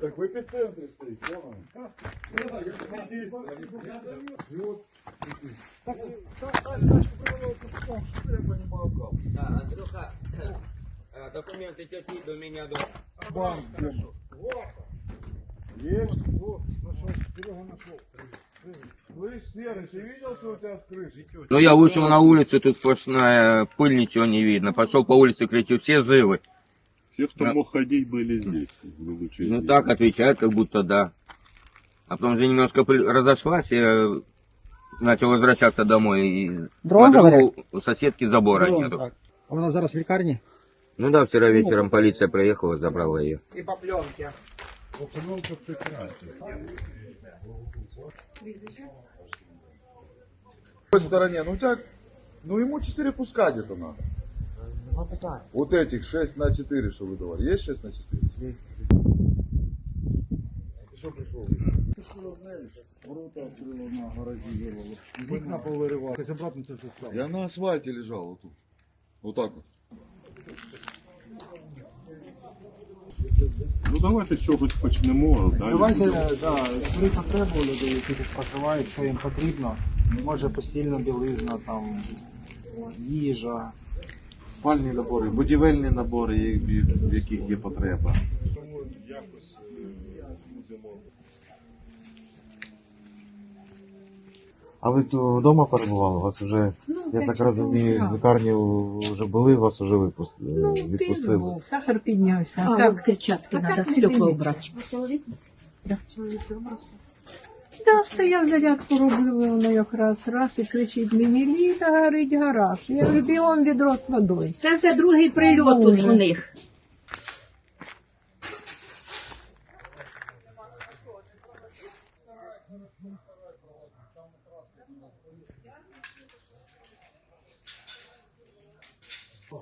Так в епіцентрі стоїть, вон він. І от, так, так, так, тачку привели, тут, що я понімав, кап. Да, Андрюха, э, документы тети до меня дома. Банк, хорошо. Есть? Вот, нашел, Серега нашел. Слышь, Серый, ты видел, что у тебя с крыши? Ну, я вышел на улицу, тут сплошная пыль, ничего не видно. Пошел по улице, кричу, все живы. Все, кто Да. мог ходить, были здесь. в лучшие Ну, дни. так отвечают, как будто да. А потом же немножко пыль разошлась, и э, начал возвращаться домой. И Дрон, смотрю, у соседки забора Дрон, нету. так. А Вона зараз в лікарні? Ну да, вчера вечером полиция приехала, забрала ее. І по пленці. Установка прекрасна. В той стороне, ну у тебя, ну ему 4 куска где-то надо. Нема питань. Вот этих 6 на 4, что вы давали. Есть 6 на 4? Ты что пришел? Ворота открыла на гаражі вирвало. Вікна повиривали. Ось обратно це все стало. Я на асфальте лежал вот тут. Вот так вот. Ну давайте з чогось почнемо. Далі. Давайте, да, при потребу людей, які тут проживають, що їм потрібно. Може постільна білизна, там, їжа. Спальні набори, будівельні набори, в яких є потреба. А ви тут вдома перебували? Вас вже, я так розумію, з лікарні вже були, вас вже випустили, Ну, відпустили. був, сахар піднявся. А, так, перчатки, а надо так стекла дивіться. Чоловік? Да. Чоловік вибрався. Да, стояв зарядку робили, воно якраз раз і кричить, мені літа горить гараж. Я говорю, бігом відро з водою. Це вже другий прильот тут у них.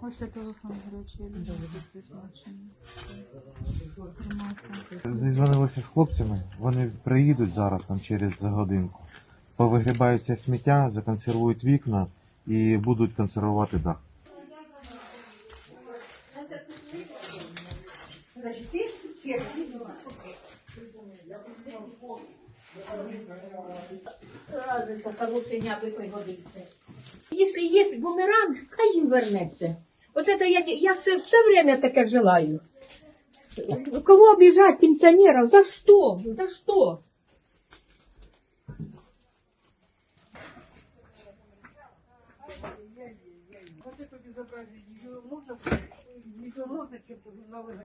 Ось телефон гарячий. Зізвонилися з хлопцями, вони приїдуть зараз там через годинку. Повигрібаються сміття, законсервують вікна і будуть консервувати дах. Разниця, кого прийняти пригодиться. Якщо є бумеранг, хай їм вернеться. От я, я все, все время таке желаю. Кого обижать, пенсионеров? За что? За что? Вот это безобразие, ее можно, ее можно чем-то.